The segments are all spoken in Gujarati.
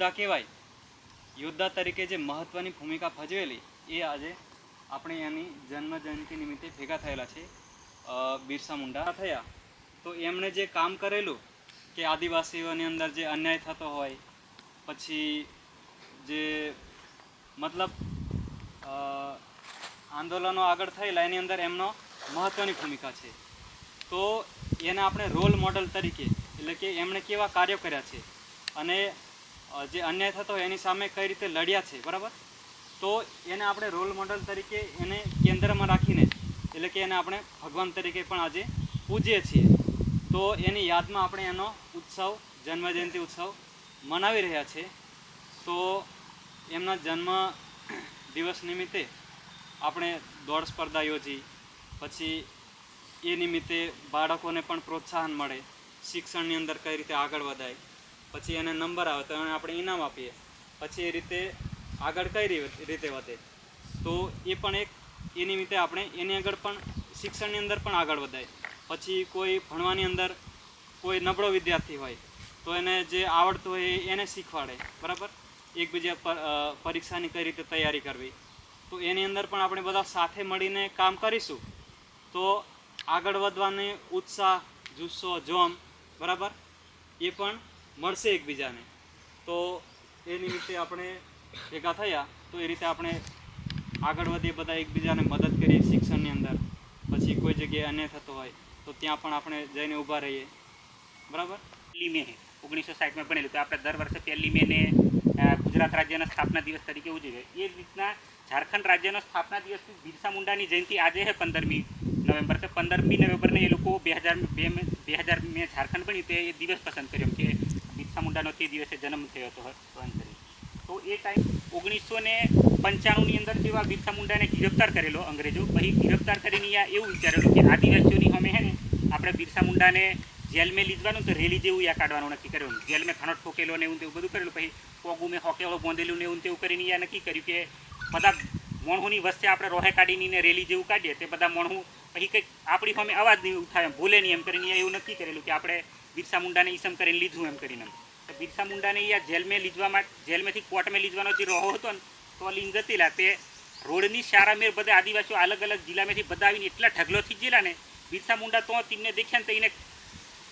યોદ્ધા કહેવાય. યોદ્ધા તરીકે જે મહત્ત્વની ભૂમિકા ભજવેલી, એ આજે આપણે એની જન્મ જયંતિ નિમિત્તે ભેગા થયેલા છે. બિરસા મુંડા થયા. તો એમણે જે કામ કરેલું કે આદિવાસીઓની અંદર જે અન્યાય થતો હોય, પછી જે મતલબ આંદોલનો આગળ થયેલા, એની અંદર એમનો મહત્ત્વની ભૂમિકા છે. તો એને આપણે રોલ મોડલ તરીકે, એટલે કે એમણે કેવા કાર્યો કર્યા છે? અને જે અન્યાય થતો હોય એની સામે કઈ રીતે લડ્યા છે, બરાબર? તો એને આપણે રોલ મોડલ તરીકે એને કેન્દ્રમાં રાખીને, એટલે કે એને આપણે ભગવાન તરીકે પણ આજે પૂજીએ છીએ. તો એની યાદમાં આપણે એનો ઉત્સવ, જન્મજયંતિ ઉત્સવ મનાવી રહ્યા છે. તો એમના જન્મ દિવસ નિમિત્તે આપણે દોડ સ્પર્ધા યોજી, પછી એ નિમિત્તે બાળકોને પણ પ્રોત્સાહન મળે, શિક્ષણની અંદર કઈ રીતે આગળ વધાય પછી એને નંબર આવે તો એને આપણે ઇનામ આપીએ. પછી એ રીતે આગળ કઈ રીતે વધે. તો એ પણ એક, એ નિમિત્તે આપણે એની આગળ પણ શિક્ષણની અંદર પણ આગળ વધાય. પછી કોઈ ભણવાની અંદર કોઈ નબળો વિદ્યાર્થી હોય, તો એને જે આવડતું હોય એને શીખવાડે. બરાબર? એકબીજા પર પરીક્ષાની કઈ રીતે તૈયારી કરવી. તો એની અંદર પણ આપણે બધા સાથે મળીને કામ કરીશું. તો આગળ વધવાની ઉત્સાહ, જુસ્સો, જોમ, બરાબર? એ પણ મળશે એકબીજાને. તો એ નિમિત્તે આપણે ભેગા થયા. તો એ રીતે આપણે આગળ વધીએ, બધા એકબીજાને મદદ કરીએ શિક્ષણની અંદર. પછી કોઈ જગ્યાએ અન્ય થતો હોય, તો ત્યાં પણ આપણે જઈને ઊભા રહીએ. બરાબર? પહેલી મે ઓગણીસો સાઠમાં ભણેલું. તો આપણે દર વર્ષે પહેલી મેને ગુજરાત રાજ્યના સ્થાપના દિવસ તરીકે ઉજવીએ. એ રીતના ઝારખંડ રાજ્યનો સ્થાપના દિવસ બિરસા મુંડાની જયંતિ આજે છે પંદરમી નવેમ્બર. તો પંદરમી નવેમ્બરને એ લોકો બે હજાર બે બે હજાર મેં ઝારખંડ બન્યું તે એ દિવસ પસંદ કર્યો. કે બિરસા મુંડાનો તે દિવસે જન્મ થયો હતો વહન તો એ ટાઈમ ઓગણીસો ને પંચાણુંની અંદર જેવા બિરસા મુંડાને ગિરફ્તાર કરેલો અંગ્રેજો. પછી ગિરફ્તાર કરીને અહીંયા એવું વિચારેલું કે આદિવાસીઓની અમે હે ને, આપણે બિરસા મુંડાને જેલમાં લીધવાનું તો રેલી જેવું યા કાઢવાનું નક્કી કર્યું. જેલમાં ખાનો ઠોકેલો ને એવું તેવું બધું કરેલું. પછી પોગું મેં હોકેલો બોંધેલું ને એવું તેવું કરીને યા નક્કી કર્યું કે બધા મોણહુની વચ્ચે આપણે રોહે કાઢીને રેલી જેવું કાઢીએ. તે બધા મોણહું પછી કંઈક આપણી સામે અવાજ નહીં ઉઠાવે, ભૂલે નહીં એમ કરીને એવું નક્કી કરેલું કે આપણે બિરસા મુંડાને ઈસમ કરીને લીધું એમ કરીને. તો બિરસા મુંડાને આ જેલમાં લીધવા માટે જેલમાંથી કોર્ટમાં લીધવાનો જે રહો હતો ને, તો લીન જતીલા તે રોડની સારા મેર બધા આદિવાસીઓ અલગ અલગ જિલ્લામાંથી બધા આવીને એટલા ઢગલો થઈ ગયેલા ને, બિરસા મુંડા તો તેમને દેખ્યા ને તો એને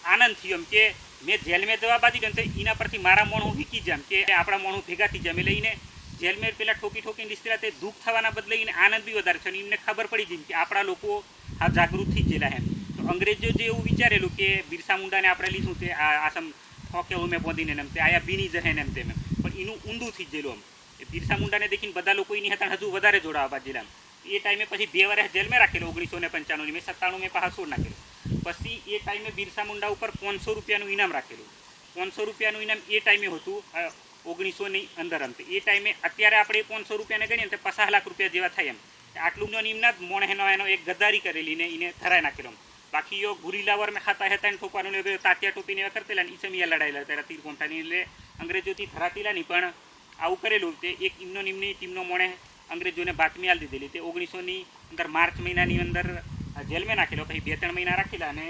આનંદ થયો એમ કે મેં જેલમાં જવા બાજી ગયો તો એના પરથી મારા મોણું વીકી જામ કે આપણા મોણું ભેગા થઈ જામ એટલે એને જેલમેર પેલા ઠોકી ઠોકીને લીધેલા તે દુઃખ થવાના બદલે એને આનંદ બી વધારે થયો એમને ખબર પડી ગઈ કે આપણા લોકો આ જાગૃત થઈ ગયેલા એમ. અંગ્રેજો જે એવું વિચારેલું કે બિરસા મુંડાને આપણે લીધું તે આસમ ઠોકે ઉમે બોંધીને એમ તે, આયા બીની જહે એમ તેમ પણ એનું ઊંધું થઈ ગયેલું આમ. એ બિરસા મુંડાને દેખીને બધા લોકો એની હતા હજુ વધારે જોડાવા જિલ્લામાં એ ટાઈમે પછી બે વર્ષ જેલમાં રાખેલો, ઓગણીસો ને પંચાણું મેં સત્તાણું મેં પાસો નાખેલો. પછી એ ટાઈમે બિરસા મુંડા ઉપર પાંચસો રૂપિયાનું ઇનામ રાખેલું. પાંચસો રૂપિયાનું ઇનામ એ ટાઈમે હતું ઓગણીસોની અંદર એમ એ ટાઈમે અત્યારે આપણે પાંચસો રૂપિયાને ગણીએ તો પચાસ લાખ રૂપિયા જેવા થાય એમ. આટલું નો નિમના મોણેનો એનો એક ગદ્દારી કરેલી એને ધરાઈ નાખેલો બાકી યો ગુરીલાવર મેં ખાતા હતા ને ઠોકવાનું ને બધું તાત્યા ટોપીને એવા કરતેલા ને ઈસમિયા લડાયેલા ત્યારે તીર કોંઠાની એટલે અંગ્રેજોથી ધરાતીલા નહીં પણ આવું કરેલું તે એક ઇમનો નિમની ટીમનો મોણે અંગ્રેજોને બાતમી આલી દીધેલી તે ઓગણીસોની અંદર માર્ચ મહિનાની અંદર જેલમાં નાખેલો પછી બે ત્રણ મહિના રાખેલા અને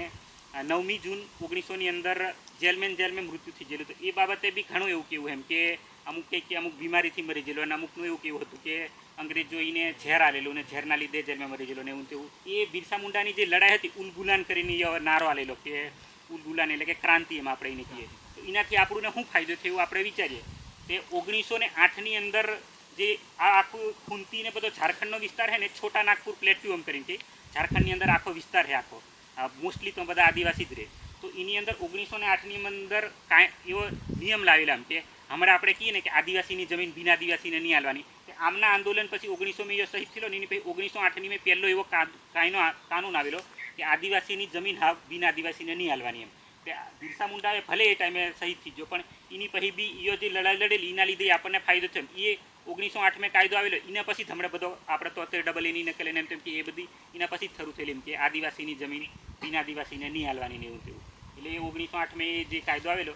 નવમી જૂન ઓગણીસોની અંદર જેલમેન જેલમેન મૃત્યુ થઈ ગયેલું. તો એ બાબતે બી ઘણું એવું કેવું એમ કે અમુક કંઈક કે અમુક બીમારીથી મરી ગયેલો અને અમુકનું એવું કેવું હતું કે અંગ્રેજો એને ઝેર આલેલું ને ઝેરના લીધે જેલમાં મરી ગયેલો ને એવું તેવું. એ બિરસા મુંડાની જે લડાઈ હતી, ઉલગુલાન કરીને નારો આલેલો કે ઉલગુલાન એટલે કે ક્રાંતિ એમ આપણે એને કહીએ. તો એનાથી આપણને શું ફાયદો થયો આપણે વિચારીએ. તે ઓગણીસો ને આઠની અંદર જે આ આખું ખૂંતી ને બધો ઝારખંડનો વિસ્તાર છે ને, છોટા નાગપુર પ્લેટ્યુમ કરીને ઝારખંડની અંદર આખો વિસ્તાર છે આખો. મોસ્ટલી તો બધા આદિવાસી જ રહે. તો એની અંદર ઓગણીસો ને આઠની અંદર કાંઈ એવો નિયમ લાવેલા એમ કે હમણાં આપણે કહીએ ને કે આદિવાસીની જમીન બિન આદિવાસીને નહીં હાલવાની કે આમના આંદોલન પછી ઓગણીસો મેં શહીદ થયેલો ને એની પછી ઓગણીસો આઠની મેં પહેલો એવો કા- કાયનો કાનૂન આવેલો કે આદિવાસીની જમીન હા બિન આદિવાસીને નહીં હાલવાની એમ. તે બિરસા મુંડાએ ભલે એ ટાઈમે શહીદ થઈ ગયો, પણ એની પછી બી એ જે લડાઈ લડેલી, એના લીધે આપણને ફાયદો છે એ ઓગણીસો આઠમાં કાયદો આવેલો, એના પછી હમણાં બધો આપણે તો અત્યારે ડબલ એની નકલ એમ તેમ કે એ બધી એના પછી જ શરૂ થયેલી એમ કે આદિવાસીની જમીન બિન આદિવાસીને નહીં હાલવાની એવું તેવું એટલે એ ઓગણીસો આઠમાં જે કાયદો આવેલો